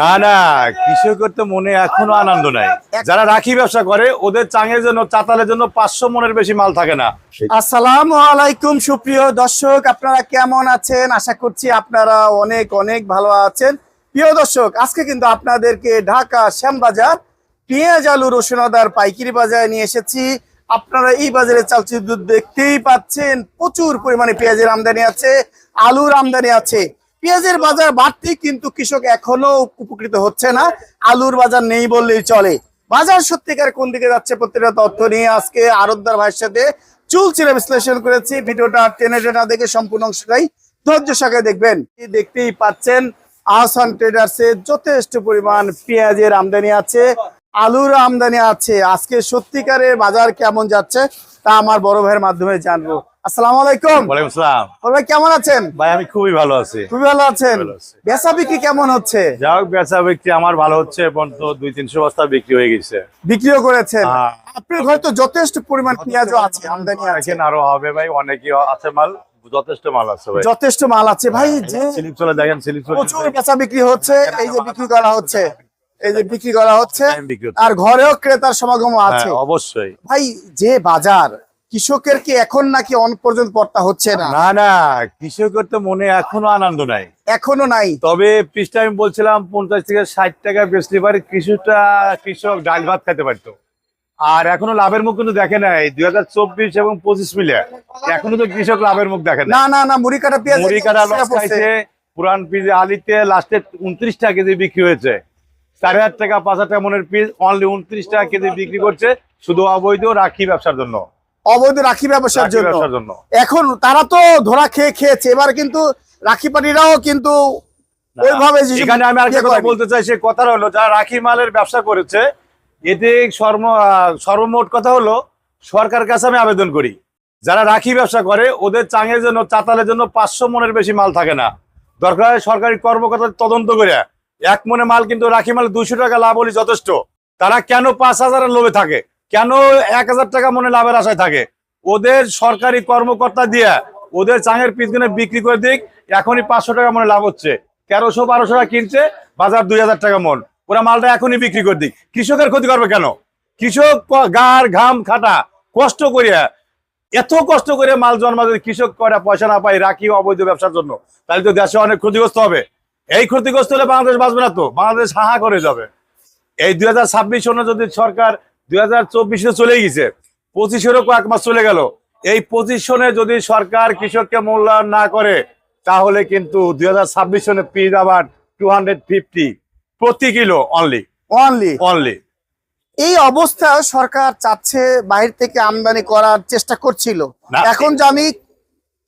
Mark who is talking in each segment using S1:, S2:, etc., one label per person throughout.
S1: না
S2: না কৃষকের তো মনে এখনও আনন্দ নাই। যারা রাখি ব্যবসা করে ওদের চাঙের জন্য চাতালের জন্য পাঁচশো মনের বেশি মাল থাকে না।
S1: আসসালামু আলাইকুম সুপ্রিয় দর্শক আপনারা কেমন আছেন? আশা করছি আপনারা অনেক অনেক ভালো আছেন। প্রিয় দর্শক আজকে কিন্তু আপনাদেরকে ঢাকা শ্যামবাজার পেঁয়াজ আলু রসুন আদার পাইকারি বাজারে নিয়ে এসেছি। আপনারা এই বাজারে চালচির দুধ দেখতেই পাচ্ছেন প্রচুর পরিমাণে পেঁয়াজের আমদানি আছে আলুর আমদানি আছে। পেঁয়াজের বাজার বাড়তি, কিন্তু কৃষক এখনও উপকৃত হচ্ছে না। আলুর বাজার নেই বললেই চলে। বাজার সত্যিকার কোন দিকে যাচ্ছে প্রত্যেকটা তথ্য নিয়ে আজকে আরবদার ভাইয়ের সাথে চুল ছিঁড়ে বিশ্লেষণ করেছি। ভিডিওটা টেনে টেনে দেখে সম্পূর্ণ অংশটাই ধৈর্য সাথে দেখবেন। দেখতেই পাচ্ছেন, আহসান ট্রেডার্সে যথেষ্ট পরিমাণ পেঁয়াজের আমদানি আছে, আলুর আমদানি আছে। আজকে সত্যিকারের বাজার কেমন যাচ্ছে তা আমার বড় ভাইয়ের মাধ্যমে জানব। আসসালামু আলাইকুম।
S2: ওয়ালাইকুম সালাম।
S1: বড় ভাই কেমন আছেন?
S2: ভাই আমি খুবই ভালো আছি।
S1: খুবই ভালো আছেন। বেচা বিক্রি কেমন হচ্ছে?
S2: যা হোক বেচা বিক্রি আমার ভালো হচ্ছে এখন তো দুই তিনশো বস্তা বিক্রি হয়ে গেছে।
S1: বিক্রিও করেছেন।
S2: হ্যাঁ।
S1: আপনার ঘরে তো যথেষ্ট পরিমাণ পেঁয়াজও আছে আমদানি আছে।
S2: আরও হবে ভাই অনেকই আছে মাল যথেষ্ট মাল আছে ভাই।
S1: যথেষ্ট মাল আছে। ভাই যে
S2: স্লিপ চলে দেখেন স্লিপ চলে।
S1: প্রচুর বেচা বিক্রি হচ্ছে এই যে বিক্রি করা হচ্ছে এই যে বিক্রি করা হচ্ছে আর ঘরেও ক্রেতার সমাগম আছে।
S2: হ্যাঁ, অবশ্যই।
S1: ভাই যে বাজার কৃষকের কি এখন নাকি অন পর্যন্ত পড়তা হচ্ছে না?
S2: না না কৃষকের তো মনে এখনও আনন্দ নাই।
S1: এখনও নাই?
S2: তবে পিসটা আমি বলছিলাম পঞ্চাশ থেকে ষাট টাকা বেচতে পারে কৃষকটা কৃষক ডাল ভাত খেতে পারতো। আর এখনও লাভের মুখ কিন্তু দেখে নাই দুই হাজার চব্বিশ এবং পঁচিশ মিলে। এখনও তো কৃষক লাভের মুখ দেখে
S1: না
S2: না
S1: না মুড়ি কাটা পেঁয়াজ
S2: মুড়ি কাটা লস খাইছে পুরান পিস আলিতে লাস্টে উনত্রিশ টাকা কেজি বিক্রি হয়েছে। চার হাজার টাকা পাঁচ হাজার টাকা মনের পিস অনলি উনত্রিশ টাকা কেজি বিক্রি করছে শুধু অবৈধ রাখি ব্যবসার জন্য।
S1: অবৈধ রাখি ব্যবসার জন্য। এখন তারা তো ধরা খেয়ে খেয়েছে এবার কিন্তু রাখি পাটিরাও কিন্তু ওইভাবে
S2: এখানে আমি আরেকটা
S1: ইয়ে
S2: কথা বলতে চাই সে কথা হলো যারা রাখি মালের ব্যবসা করেছে এতে সর্ব সর্বমোট কথা হলো সরকার কাছে আমি আবেদন করি। যারা রাখি ব্যবসা করে ওদের চাঙের জন্য চাতালের জন্য পাঁচশো মনের বেশি মাল থাকে না। দরকার হয় সরকারি কর্মকর্তা তদন্ত করে। এক মনে মাল কিন্তু রাখি মাল দুশো টাকা লাভ হলে যথেষ্ট। তারা কেন পাঁচ হাজারের লোভে থাকে? কেন এক হাজার টাকা মনে লাভের আশায় থাকে? ওদের সরকারি কর্মকর্তা দিয়ে, ওদের চাঙের পিসগুলো বিক্রি করে দিক, এখনই পাঁচশো টাকা মনে লাভ হচ্ছে। তেরোশো বারোশো টাকা কিনছে, বাজার দুই হাজার টাকা মন। ওরা মালটা এখনই বিক্রি করে দিক। কৃষকের ক্ষতি করবে কেন? কৃষক গার, ঘাম, খাটা, কষ্ট করিয়া, এত কষ্ট করে মাল জন্মা যদি কৃষক করে পয়সা না পায়, রাখি অবৈধ ব্যবসার জন্য, তাহলে তো দেশে অনেক ক্ষতিগ্রস্ত হবে। এই ক্ষতিগ্রস্ত হলে বাংলাদেশ বাঁচবে না তো? বাংলাদেশ হাহা করে যাবে। এই দুই হাজার ছাব্বিশ সনে যদি সরকার দুই হাজার চব্বিশে চলে গেছে। পঁচিশেরও কয়েক মাস চলে গেল। এই পঁচিশ সনে যদি সরকার কৃষককে মূল্যায়ন না করে তাহলে কিন্তু দুই হাজার ছাব্বিশ সনে পিস আবার টু হান্ড্রেড ফিফটি প্রতি কিলো অনলি
S1: অনলি
S2: অনলি
S1: এই অবস্থা সরকার চাচ্ছে বাইরে থেকে আমদানি করার চেষ্টা করছিল। এখন জানি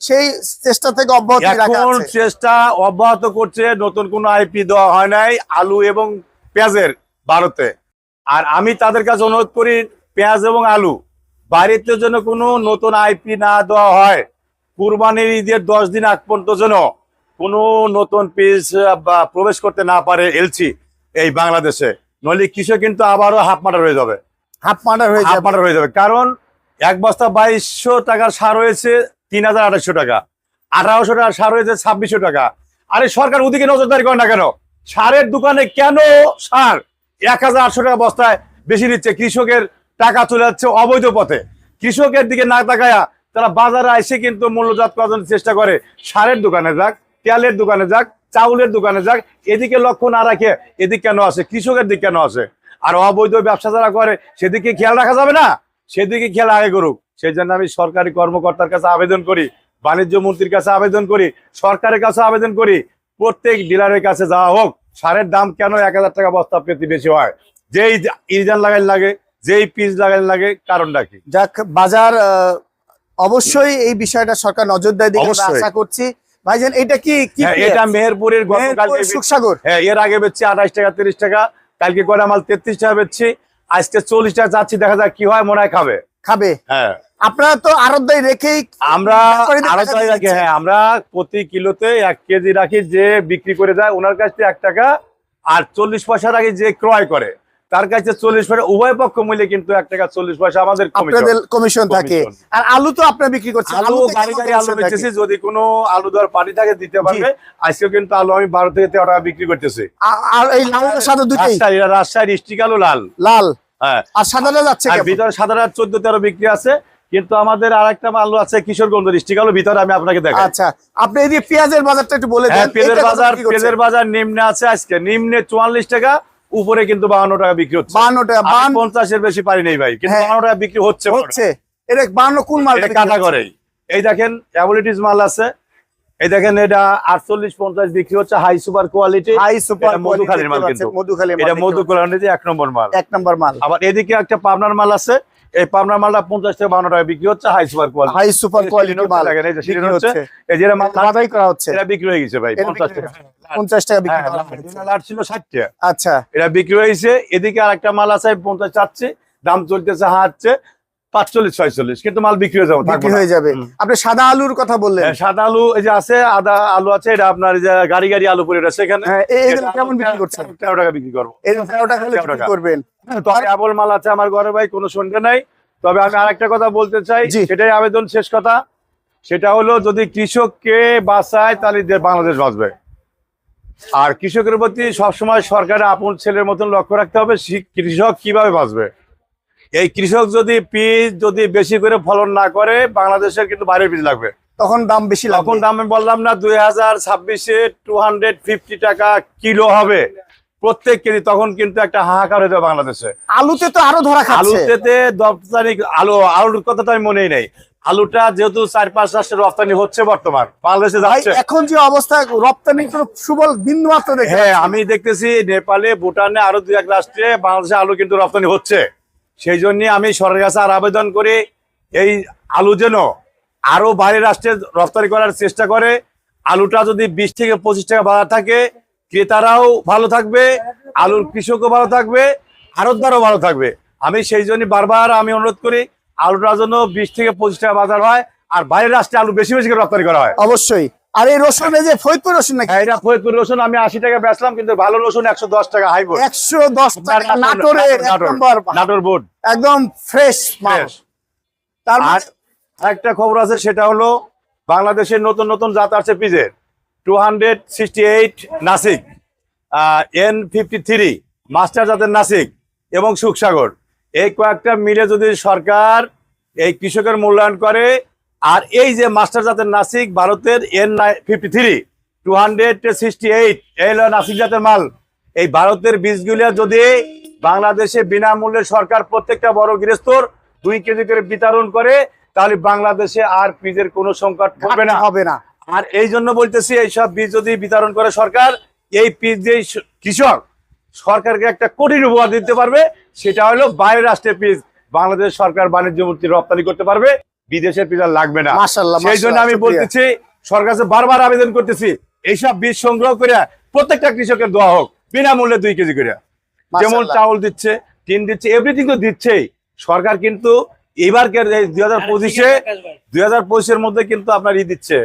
S1: সেই চেষ্টা থেকে অব্যাহত
S2: এখন চেষ্টা অব্যাহত করছে নতুন কোনো আইপি দেওয়া হয় নাই আলু এবং পেঁয়াজের ভারতে আর আমি তাদের কাছে অনুরোধ করি পেঁয়াজ এবং আলু বাইরেতে যেন কোনো নতুন আইপি না দেওয়া হয়। কুরবানির ঈদের দশ দিন আগ পর্যন্ত যেন কোনো নতুন পিস বা প্রবেশ করতে না পারে এলসি এই বাংলাদেশে। নইলে কৃষক কিন্তু আবারও হাফ মাটার হয়ে যাবে।
S1: হাফ মার্ডার হয়ে
S2: হাফ
S1: যাবে।
S2: মাটার হয়ে যাবে। কারণ এক বস্তা বাইশশো টাকার সার হয়েছে তিন হাজার আঠাশশো টাকা। আঠারোশো টাকার সার হয়েছে ছাব্বিশশো টাকা। আরে সরকার ওদিকে নজরদারি করে না কেন? সারের দোকানে কেন সার? এক হাজার আটশো টাকা বস্তায় বেশি নিচ্ছে। কৃষকের টাকা চলে যাচ্ছে অবৈধ পথে। কৃষকের দিকে না তাকায়া তারা বাজারে এসে কিন্তু মূল্যজাত করার চেষ্টা করে। সারের দোকানে যাক, তেলের দোকানে যাক, চাউলের দোকানে যাক, এদিকে লক্ষ্য না রাখে এদিক কেন আসে? কৃষকের দিক কেন আসে? আর অবৈধ ব্যবসা যারা করে, সেদিকে খেয়াল রাখা যাবে না? সেদিকে খেয়াল আগে করুক। সেই জন্য আমি সরকারি কর্মকর্তার কাছে আবেদন করি, বাণিজ্য মন্ত্রীর কাছে আবেদন করি, সরকারের কাছে আবেদন করি, প্রত্যেক ডিলারের কাছে যাওয়া হোক। সারের দাম কেন এক হাজার টাকা বস্তা প্রতি বেশি হয়? যেই ইরিজান লাগাই লাগে যেই পিস লাগাই লাগে কারণটা কি?
S1: যাক বাজার অবশ্যই এই বিষয়টা সরকার দিকে আমরা আশা করছি। ভাইজান এটা কি
S2: হ্যাঁ, এটা মেহেরপুরের
S1: সুখসাগর।
S2: হ্যাঁ এর আগে বেচছি আঠাশ টাকা তিরিশ টাকা কালকে করে মাল? তেত্রিশ টাকা বেচছি। আজকে চল্লিশ টাকা যাচ্ছি দেখা যাক কি হয় মনে হয় খাবে।
S1: খাবে।
S2: হ্যাঁ।
S1: আপনারা তো আরবদারি রেখেই
S2: আমরা রাখি হ্যাঁ আমরা প্রতি কিলোতে এক কেজি রাখি যে বিক্রি করে যায় ওনার কাছ থেকে এক টাকা আর চল্লিশ পয়সা রাখি যে ক্রয় করে। তার কাছে চল্লিশ পয়সা উভয় পক্ষ মূল্যে কিন্তু এক টাকা চল্লিশ পয়সা আমাদের
S1: কমিশন থাকে। আর আলু তো আপনার বিক্রি করছেন।
S2: আলু গাড়ি গাড়ি আলু? বেচেছি যদি কোনো আলু দেওয়ার পার্টি থাকে দিতে পারবে। আজকেও কিন্তু আলু আমি বারো থেকে তেরো টাকা বিক্রি করতেছি।
S1: আর এই সাদা দুটোই
S2: রাজশাহী ডিস্ট্রিক্ট আলু লাল।
S1: লাল।
S2: হ্যাঁ।
S1: আর সাদাটা যাচ্ছে?
S2: ভিতরে সাধারণ চোদ্দ তেরো বিক্রি আছে। কিন্তু আমাদের আর একটা আলু আছে কিশোরগঞ্জ ডিস্ট্রিক্ট আলু ভিতরে আমি আপনাকে দেখাই।
S1: আচ্ছা আপনি এই যে পেঁয়াজের বাজারটা একটু বলে
S2: হ্যাঁ
S1: দেন
S2: পেঁয়াজের বাজার পেঁয়াজের বাজার নিম্নে আছে আজকে নিম্নে চুয়াল্লিশ টাকা উপরে কিন্তু বাহান্ন টাকা বিক্রি হচ্ছে।
S1: 52 টাকা
S2: আমি
S1: বাহান্ন
S2: পঞ্চাশের বেশি পারি নেই ভাই কিন্তু
S1: হ্যাঁ।
S2: বাহান্ন টাকা বিক্রি হচ্ছে
S1: হচ্ছে। এটা বান্ন কোন মাল
S2: এটা কাটা করে এই দেখেন অ্যাবিলিটিস মাল আছে। এই দেখেন এটা আটচল্লিশ পঞ্চাশ বিক্রি হচ্ছে high super quality.
S1: High super
S2: মধুখালীর মাল কিন্তু।
S1: মধুখালী
S2: এটা মধু কোয়ালিটি এক নম্বর মাল।
S1: এক নম্বর মাল।
S2: আবার এদিকে একটা পাবনার মাল আছে এই পাবনার মালটা পঞ্চাশ থেকে বান্ন টাকা বিক্রি হচ্ছে high super quality
S1: high super quality মাল।
S2: হচ্ছে এই যে
S1: করা হচ্ছে।
S2: এটা বিক্রি হয়ে গেছে ভাই পঞ্চাশ টাকা।
S1: পঞ্চাশ টাকা বিক্রি
S2: হ্যাঁ,
S1: করা হচ্ছে।
S2: লাট ছিল ষাট টাকা।
S1: আচ্ছা।
S2: এটা বিক্রি হয়েছে এদিকে মাল আছে পঞ্চাশ চাচ্ছে দাম চলতেছে হাঁটছে পাঁচচল্লিশ ছয়চল্লিশ কিন্তু মাল বিক্রি হয়ে যাবে
S1: বিক্রি হয়ে যাবে। আপনি সাদা আলুর কথা বললেন।
S2: হ্যাঁ, সাদা আলু এই যে আছে আদা আলু আছে এটা আপনার যে গাড়ি গাড়ি আলু পরে
S1: হ্যাঁ এই- কেমন বিক্রি করছেন?
S2: তেরো টাকা বিক্রি করব।
S1: তেরো টাকা হলে
S2: 13
S1: বিক্রি
S2: টাকা।
S1: করবেন।
S2: তবে আবল মাল আছে আমার ঘরে ভাই কোনো সন্ধ্যা নাই। তবে আমি আরেকটা কথা বলতে চাই সেটাই আবেদন শেষ কথা। সেটা হলো যদি কৃষককে বাঁচায় তাহলে বাংলাদেশ বাঁচবে। আর কৃষকের প্রতি সবসময় সরকারের আপন ছেলের মতন লক্ষ্য রাখতে হবে কৃষক কীভাবে বাঁচবে। এই কৃষক যদি বীজ যদি বেশি করে ফলন না করে বাংলাদেশের কিন্তু বাইরের বীজ লাগবে।
S1: তখন দাম বেশি
S2: তখন দাম আমি বললাম না দুই হাজার ছাব্বিশে টু হান্ড্রেড ফিফটি টাকা কিলো হবে। প্রত্যেক কেজি তখন কিন্তু একটা হাহাকার হয়ে যাবে বাংলাদেশে।
S1: আলুতে তো আরও ধরা
S2: আলুতে রপ্তানি আলু আলুর কথাটা আমি মনেই নেই। আলুটা যেহেতু চার পাঁচ রাষ্ট্রের রপ্তানি হচ্ছে বর্তমান বাংলাদেশে যাচ্ছে।
S1: এখন যে অবস্থা রপ্তানি সুবল বিন্দু মাত্র দেখে
S2: হ্যাঁ আমি দেখতেছি নেপালে ভুটানে আরও দুই এক রাষ্ট্রে বাংলাদেশে আলু কিন্তু রপ্তানি হচ্ছে। সেই জন্য আমি সরকারের কাছে আর আবেদন করি এই আলু যেন আরও বাইরের রাষ্ট্রে রপ্তানি করার চেষ্টা করে আলুটা যদি বিশ থেকে পঁচিশ টাকা বাজার থাকে ক্রেতারাও ভালো থাকবে আলুর কৃষকও ভালো থাকবে আড়তদারও ভালো থাকবে। আমি সেই জন্য বারবার আমি অনুরোধ করি আলুটা যেন বিশ থেকে পঁচিশ টাকা বাজার হয় আর বাইরের রাষ্ট্রে আলু বেশি বেশি করে রপ্তানি করা হয়।
S1: অবশ্যই। আর এই রসুন যে ফরিদপুর রসুন নাকি?
S2: হ্যাঁ, এটা ফরিদপুর রসুন আমি আশি টাকা বেচলাম কিন্তু ভালো রসুন একশো দশ টাকা হাইবোর্ড।
S1: একশো দশ টাকা নাটোরে
S2: নাটোর বোর্ড।
S1: একদম ফ্রেশ মাল। তার
S2: আর
S1: মানে
S2: একটা খবর আছে সেটা হলো বাংলাদেশের নতুন নতুন জাত আছে পিজের। Two hundred sixty eight Nashik N fifty three master জাতের নাসিক এবং সুখসাগর। এই কয়েকটা মিলে যদি সরকার এই কৃষকের মূল্যায়ন করে, আর এই যে মাস্টার জাতের নাসিক ভারতের N fifty three two hundred sixty eight এই নাসিক জাতের মাল। এই ভারতের বীজগুলো যদি বাংলাদেশে বিনামূল্যে সরকার প্রত্যেকটা বড় গৃহস্থর দুই কেজি করে বিতরণ করে, তাহলে বাংলাদেশে আর বীজের কোনো সংকট হবে না।
S1: হবে না।
S2: আর এই জন্য বলতেছি এইসব বীজ যদি বিতরণ করে সরকার এই বীজ যে কৃষক সরকারকে একটা কঠিন উপহার দিতে পারবে সেটা হলো বাইরের রাষ্ট্রের বীজ। বাংলাদেশ সরকার বাণিজ্য মন্ত্রী রপ্তানি করতে পারবে বিদেশের বীজ আর লাগবে না। সেই জন্য আমি বলতেছি সরকার বারবার আবেদন করতেছি এইসব বীজ সংগ্রহ করে প্রত্যেকটা কৃষকের দেওয়া হোক বিনামূল্যে দুই কেজি করে। যেমন চাউল দিচ্ছে টিন দিচ্ছে এভরিথিং তো দিচ্ছেই। সরকার কিন্তু এবার দুই হাজার পঁচিশে দুই হাজার পঁচিশের মধ্যে কিন্তু আপনার ই দিচ্ছে।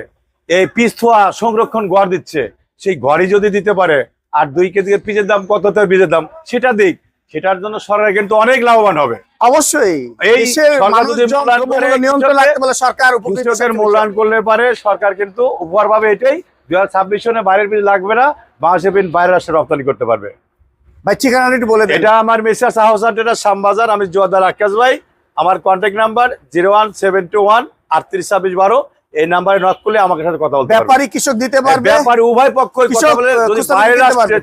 S2: এই পিস থোয়া সংরক্ষণ গড় দিচ্ছে। সেই ঘরই যদি দিতে পারে আর দুই কেজি পিসের দাম কত তার বীজের দাম সেটা দিক। সেটার জন্য সরকার কিন্তু অনেক লাভবান হবে।
S1: অবশ্যই।
S2: এই সরকার মূল্যায়ন করলে পারে সরকার কিন্তু উপহার পাবে এটাই হাজার ছাব্বিশ সনে বাইরের বীজ লাগবে না বাংলাদেশের বীজ বাইরের রাষ্ট্রে রপ্তানি করতে পারবে।
S1: ভাই একটু বলে
S2: এটা আমার মিস্টার সাহসান এটা শ্যামবাজার আমি জোয়াদার আকাশ ভাই। আমার contact number zero one seven two one আটত্রিশ ছাব্বিশ বারো। এই নাম্বারে নক করলে আমাকে সাথে কথা বলতে পারবে।
S1: ব্যাপারী কৃষক দিতে পারবে?
S2: ব্যাপারে উভয় পক্ষ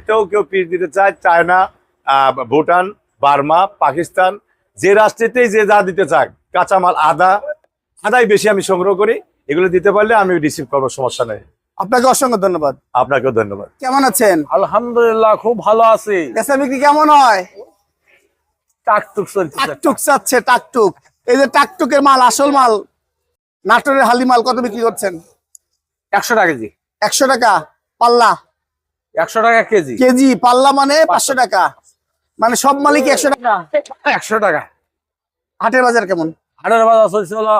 S2: কেউ কেউ পিস দিতে চায় চায়না আহ, ভুটান বার্মা পাকিস্তান যে রাষ্ট্রেতেই যে যা দিতে চায় কাঁচামাল আদা আদাই বেশি আমি সংগ্রহ করি এগুলো দিতে পারলে আমি রিসিভ করব সমস্যা নেই।
S1: আপনাকে অসংখ্য ধন্যবাদ।
S2: আপনাকেও ধন্যবাদ।
S1: কেমন আছেন?
S3: আলহামদুলিল্লাহ খুব ভালো আছি।
S1: বেচা বিক্রি কেমন হয়?
S3: টাকটুক চলতেছে
S1: টাকটুক চাচ্ছে টাকটুক। এই যে টাকটুকের মাল আসল মাল নাটোরের হালি মাল কত বিক্রি করছেন?
S3: একশো টাকা কেজি।
S1: একশো টাকা পাল্লা?
S3: একশো টাকা কেজি।
S1: কেজি পাল্লা মানে পাঁচশো টাকা। মানে সব মালিক একশো টাকা।
S3: একশো টাকা।
S1: হাটের বাজার কেমন?
S3: হাটের বাজার চলছে হলো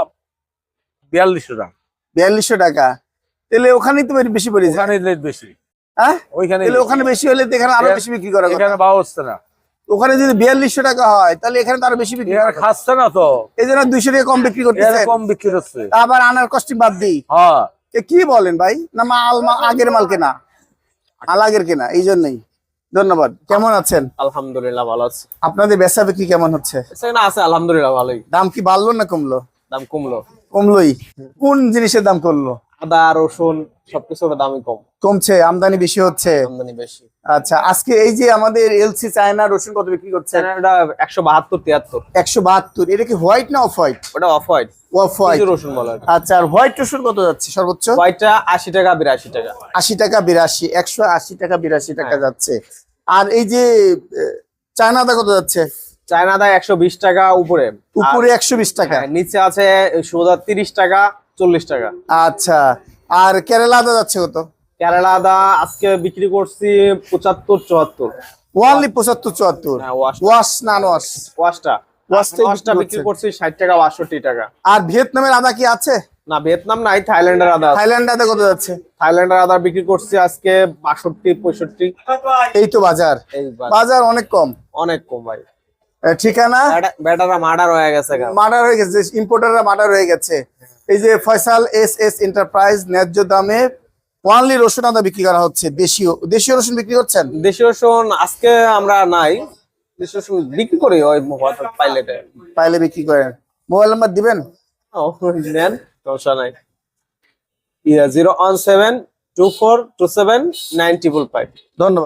S3: বিয়াল্লিশশো টাকা।
S1: বিয়াল্লিশশো টাকা। তাহলে ওখানেই তো বেশি পড়ে যায়।
S3: ওখানে রেট বেশি।
S1: হ্যাঁ?
S3: ওইখানে
S1: ওখানে বেশি হলে তো এখানে আরও বেশি বিক্রি করা।
S3: এখানে হচ্ছে না।
S1: ওখানে যদি বিয়াল্লিশশো টাকা হয় তাহলে এখানে তো আরও বেশি বিক্রি
S3: খাচ্ছে না তো।
S1: এই জন্য দুইশো টাকা কম বিক্রি করতেছে।
S3: কম বিক্রি হচ্ছে।
S1: আবার আনার কস্টিং বাদ দিই।
S3: হ্যাঁ।
S1: কি বলেন ভাই? না মাল আগের মাল কেনা। মাল আগের কেনা এই জন্যই। ধন্যবাদ। কেমন আছেন?
S4: আলহামদুলিল্লাহ ভালো আছে।
S1: আপনাদের বেচা বিক্রি কেমন হচ্ছে?
S4: আছে আলহামদুলিল্লাহ ভালোই।
S1: দাম কি বাড়লো না কমলো?
S4: দাম কমলো।
S1: কমলোই। কোন জিনিসের দাম কমলো?
S4: আদা রসুন সবকিছুর দামই কম।
S1: কমছে আমদানি বেশি হচ্ছে।
S4: আমদানি বেশি।
S1: আচ্ছা আজকে এই যে আমাদের এলসি চায়না রসুন কত বিক্রি করছে?
S4: চায়নাটা একশো বাহাত্তর তিয়াত্তর।
S1: একশো বাহাত্তর এটা কি হোয়াইট না অফ হোয়াইট
S4: ওটা অফ হোয়াইট
S1: অফ হোয়াইট
S4: রসুন বলে।
S1: আচ্ছা আর হোয়াইট রসুন কত যাচ্ছে সর্বোচ্চ?
S4: হোয়াইটটা আশি টাকা বিরাশি টাকা।
S1: আশি টাকা বিরাশি একশো আশি টাকা বিরাশি টাকা
S4: হ্যাঁ।
S1: যাচ্ছে। আর এই যে আহ, চায়নাটা কত যাচ্ছে?
S4: চায়না দা একশো বিশ টাকা উপরে।
S1: উপরে একশো বিশ টাকা।
S4: নিচে আছে সোজা তিরিশ টাকা চল্লিশ টাকা।
S1: আচ্ছা আর কেরালাটা যাচ্ছে কত?
S4: কেরালা আদা আজকে বিক্রি করছি পঁচাত্তর চুয়াত্তর।
S1: ওয়ানলি পঁচাত্তর চুয়াত্তর?
S4: হ্যাঁ, ওয়াশ
S1: ওয়াশ না ওয়াশ
S4: ওয়াশটা ওয়াশটা
S1: বিক্রি
S4: করছি। ষাট টাকা বাষট্টি টাকা।
S1: আর ভিয়েতনামের আদা কি আছে?
S4: না ভিয়েতনাম নাই থাইল্যান্ডের আদা আছে।
S1: থাইল্যান্ড আদা কত যাচ্ছে?
S4: থাইল্যান্ডের আদা বিক্রি করছি আজকে বাষট্টি পঁয়ষট্টি।
S1: এই তো বাজার। বাজার। অনেক কম।
S4: অনেক কম ভাই।
S1: ঠিকানা?
S4: ব্যাটারা মার্ডার হয়ে গেছে
S1: মার্ডার হয়ে গেছে ইম্পোর্টাররা মার্ডার হয়ে গেছে। এই যে ফয়সাল এস এস এন্টারপ্রাইজ ন্যায্য দামে ওয়ানলি রসুন আদা বিক্রি করা হচ্ছে। দেশীয় দেশীয় রসুন বিক্রি করছেন?
S4: দেশীয় রসুন আজকে আমরা নাই। দেশীয় রসুন বিক্রি করি ওই পাইলেটে।
S1: পাইলে বিক্রি করেন। মোবাইল নাম্বার দিবেন?
S4: নেন সমস্যা নাই। Zero one seven two four two seven nine triple five.
S1: ধন্যবাদ।